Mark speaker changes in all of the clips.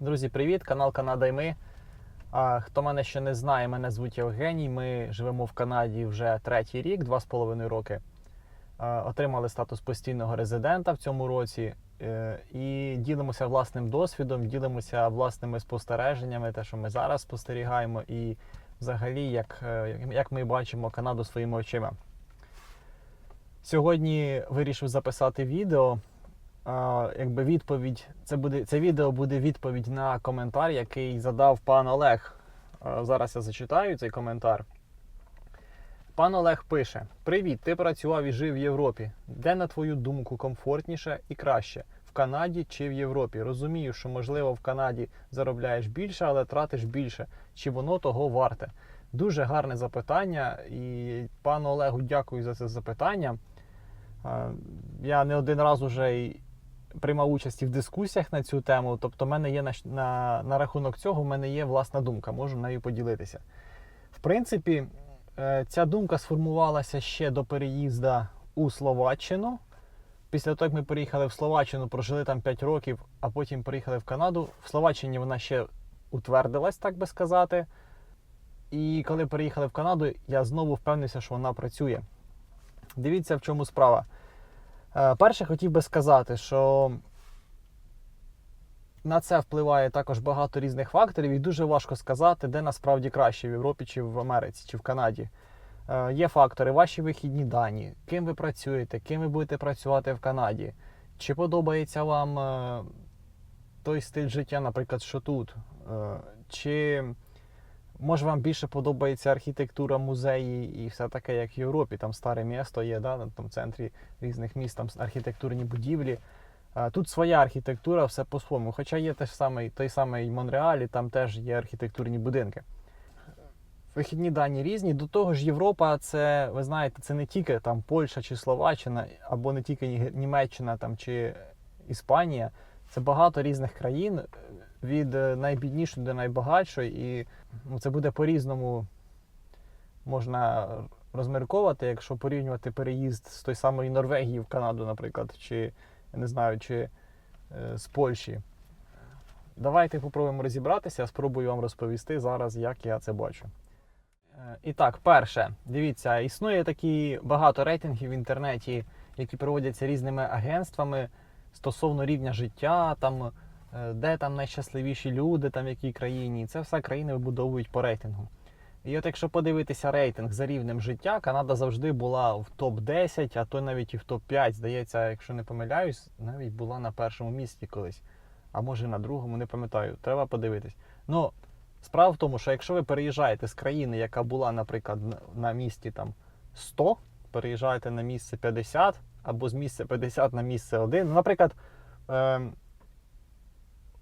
Speaker 1: Друзі, привіт! Канал Канада і ми. А, хто мене ще не знає, мене звуть Євгеній. Ми живемо в Канаді вже третій рік, два з половиною роки. А, отримали статус постійного резидента в цьому році е, і ділимося власним досвідом, ділимося власними спостереженнями, те, що ми зараз спостерігаємо, і взагалі, як, е, як ми бачимо Канаду своїми очима. Сьогодні вирішив записати відео. Якби відповідь, це буде це відео буде відповідь на коментар, який задав пан Олег. Зараз я зачитаю цей коментар. Пан Олег пише: Привіт, ти працював і жив в Європі. Де, на твою думку, комфортніше і краще? В Канаді чи в Європі? Розумію, що можливо в Канаді заробляєш більше, але тратиш більше. Чи воно того варте? Дуже гарне запитання, і пану Олегу дякую за це запитання. Я не один раз уже приймав участь і в дискусіях на цю тему. Тобто, в мене є на, на, на рахунок цього, в мене є власна думка, можу нею поділитися. В принципі, е, ця думка сформувалася ще до переїзду у Словаччину. Після того, як ми переїхали в Словаччину, прожили там 5 років, а потім приїхали в Канаду. В Словаччині вона ще утвердилась, так би сказати. І коли переїхали в Канаду, я знову впевнився, що вона працює. Дивіться, в чому справа. Е, Перше, хотів би сказати, що на це впливає також багато різних факторів, і дуже важко сказати, де насправді краще в Європі, чи в Америці, чи в Канаді. Е, Є фактори, ваші вихідні дані, ким ви працюєте, ким ви будете працювати в Канаді. Чи подобається вам е, той стиль життя, наприклад, що тут? Чи може вам більше подобається архітектура, музеї і все таке, як в Європі. Там старе місто є, да, там в центрі різних міст, там архітектурні будівлі. Тут своя архітектура, все по-своєму. Хоча є теж самий, той самий Монреаль, і там теж є архітектурні будинки. Вихідні дані різні. До того ж, Європа, це, ви знаєте, це не тільки там Польща чи Словаччина, або не тільки Німеччина там, чи Іспанія. Це багато різних країн від е, найбіднішої до найбагатшої. І ну, це буде по-різному можна розмірковувати, якщо порівнювати переїзд з той самої Норвегії в Канаду, наприклад, чи я не знаю, чи е, з Польщі. Давайте попробуємо розібратися, спробую вам розповісти зараз, як я це бачу. Е, І так, перше, дивіться, існує такі багато рейтингів в інтернеті, які проводяться різними агентствами стосовно рівня життя, там, де там найщасливіші люди, там в якій країні. Це все країни вибудовують по рейтингу. І от якщо подивитися рейтинг за рівнем життя, Канада завжди була в топ-10, а то навіть і в топ-5, здається, якщо не помиляюсь, навіть була на першому місці колись. А може на другому, не пам'ятаю. Треба подивитись. Ну, справа в тому, що якщо ви переїжджаєте з країни, яка була, наприклад, на- на місці там 100, переїжджаєте на місце 50, або з місця 50 на місце 1. Ну, наприклад, ем,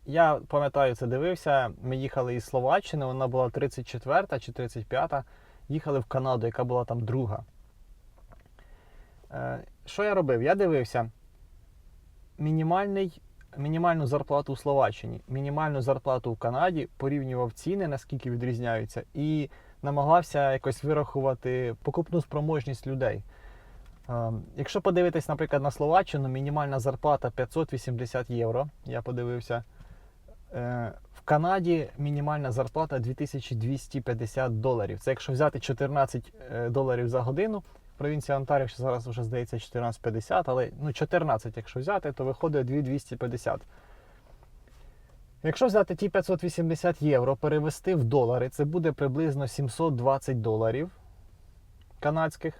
Speaker 1: я пам'ятаю, це дивився. Ми їхали із Словаччини, вона була 34 чи 35, їхали в Канаду, яка була там друга. Е, Що я робив? Я дивився мінімальний, мінімальну зарплату у Словаччині, мінімальну зарплату в Канаді, порівнював ціни, наскільки відрізняються, і намагався якось вирахувати покупну спроможність людей. Е, Якщо подивитись, наприклад, на Словаччину, мінімальна зарплата 580 євро. Я подивився. Е, В Канаді мінімальна зарплата 2250 доларів. Це якщо взяти 14 е, доларів за годину. Провінція Онтаріо що зараз вже здається 14,50, але ну 14, якщо взяти, то виходить 2250. Якщо взяти ті 580 євро, перевести в долари, це буде приблизно 720 доларів канадських.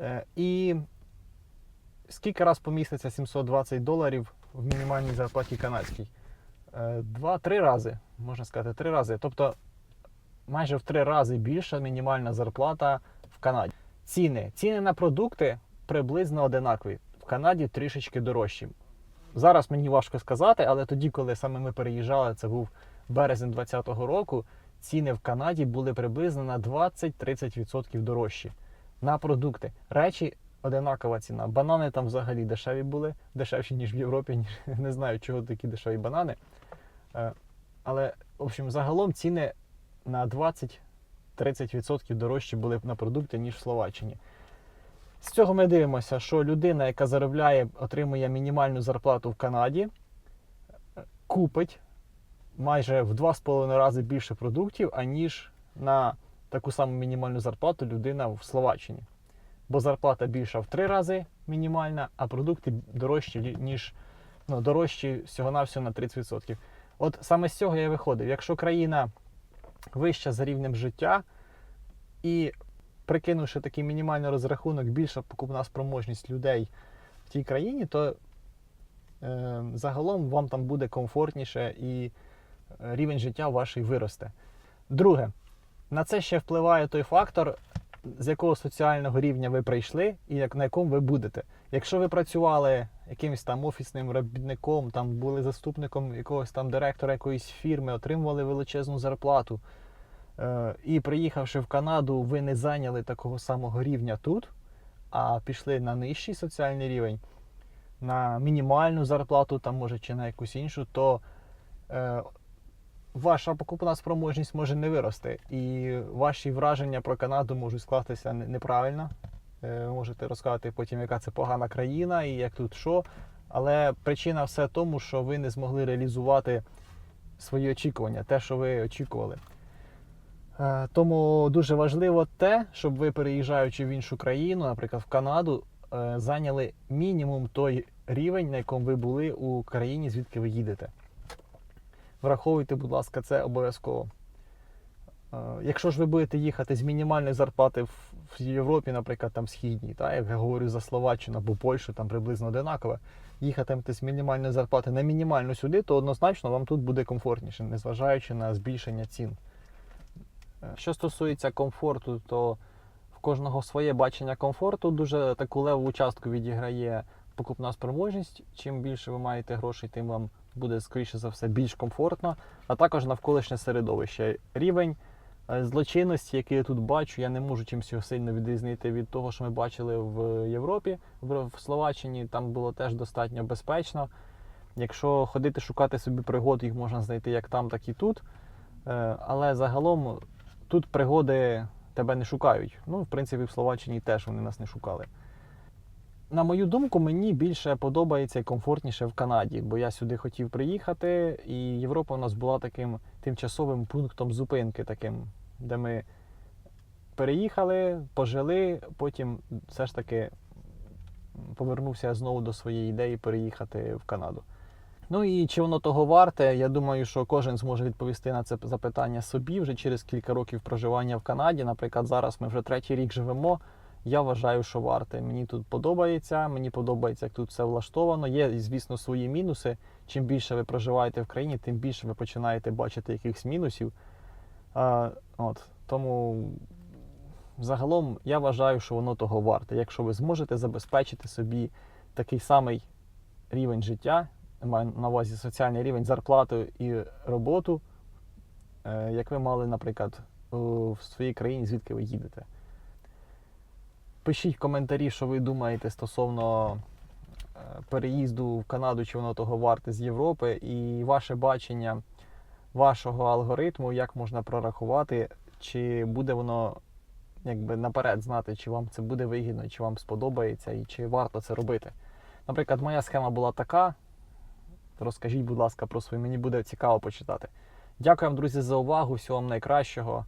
Speaker 1: Е, І скільки раз поміститься 720 доларів в мінімальній зарплаті канадській? Е, Два-три рази, можна сказати, три рази. Тобто майже в три рази більша мінімальна зарплата в Канаді. Ціни. Ціни на продукти приблизно одинакові. В Канаді трішечки дорожчі. Зараз мені важко сказати, але тоді, коли саме ми переїжджали, це був березень 2020 року, ціни в Канаді були приблизно на 20-30% дорожчі на продукти. Речі одинакова ціна. Банани там взагалі дешеві були, дешевші, ніж в Європі. Ніж, не знаю, чого такі дешеві банани. Е, Але, в общем, загалом ціни на 20-30% дорожчі були на продукти, ніж в Словаччині. З цього ми дивимося, що людина, яка заробляє, отримує мінімальну зарплату в Канаді, купить майже в 2,5 рази більше продуктів, аніж на таку саму мінімальну зарплату людина в Словаччині. Бо зарплата більша в 3 рази мінімальна, а продукти дорожчі, ніж ну, дорожчі всього-навсього на 30%. От саме з цього я виходив. Якщо країна вища за рівнем життя і прикинувши такий мінімальний розрахунок, більша покупна спроможність людей в тій країні, то е, загалом вам там буде комфортніше і е, рівень життя ваш виросте. Друге, на це ще впливає той фактор, з якого соціального рівня ви прийшли і як, на якому ви будете. Якщо ви працювали якимось там офісним робітником, там були заступником якогось там директора якоїсь фірми, отримували величезну зарплату, е, і приїхавши в Канаду, ви не зайняли такого самого рівня тут, а пішли на нижчий соціальний рівень, на мінімальну зарплату, там може чи на якусь іншу, то е, ваша покупна спроможність може не вирости. І ваші враження про Канаду можуть скластися неправильно. Е, Ви можете розказати потім, яка це погана країна і як тут що. Але причина все в тому, що ви не змогли реалізувати свої очікування, те, що ви очікували. Е, Тому дуже важливо те, щоб ви, переїжджаючи в іншу країну, наприклад, в Канаду, е, зайняли мінімум той рівень, на якому ви були у країні, звідки ви їдете. Враховуйте, будь ласка, це обов'язково. Е, Якщо ж ви будете їхати з мінімальної зарплати в Європі, наприклад, там східній, та, як я говорю за Словаччину або Польщу, там приблизно одинаково, їхатимете з мінімальної зарплати на мінімальну сюди, то однозначно вам тут буде комфортніше, незважаючи на збільшення цін. Е, Що стосується комфорту, то в кожного своє бачення комфорту. Дуже таку леву частку відіграє покупна спроможність. Чим більше ви маєте грошей, тим вам буде, скоріше за все, більш комфортно, а також навколишнє середовище. Рівень е, злочинності, який я тут бачу, я не можу чимось його сильно відрізнити від того, що ми бачили в Європі, в Словаччині. Там було теж достатньо безпечно. Якщо ходити шукати собі пригод, їх можна знайти як там, так і тут. Е, Але загалом тут пригоди тебе не шукають. Ну, в принципі, в Словаччині теж вони нас не шукали. На мою думку, мені більше подобається і комфортніше в Канаді, бо я сюди хотів приїхати, і Європа у нас була таким тимчасовим пунктом зупинки, таким, де ми переїхали, пожили, потім все ж таки повернувся знову до своєї ідеї переїхати в Канаду. Ну і чи воно того варте? Я думаю, що кожен зможе відповісти на це запитання собі вже через кілька років проживання в Канаді. Наприклад, зараз ми вже третій рік живемо. Я вважаю, що варте. Мені тут подобається, мені подобається, як тут все влаштовано. Є, звісно, свої мінуси. Чим більше ви проживаєте в країні, тим більше ви починаєте бачити якихось мінусів. А, от, тому загалом я вважаю, що воно того варте. Якщо ви зможете забезпечити собі такий самий рівень життя, маю на увазі соціальний рівень зарплату і роботу, е, як ви мали, наприклад, в своїй країні, звідки ви їдете. Пишіть коментарі, що ви думаєте стосовно е, переїзду в Канаду, чи воно того варте з Європи, і ваше бачення вашого алгоритму, як можна прорахувати, чи буде воно якби наперед знати, чи вам це буде вигідно, чи вам сподобається, і чи варто це робити. Наприклад, моя схема була така. Розкажіть, будь ласка, про свою, мені буде цікаво почитати. Дякую вам, друзі, за увагу. Всього вам найкращого.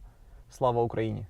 Speaker 1: Слава Україні!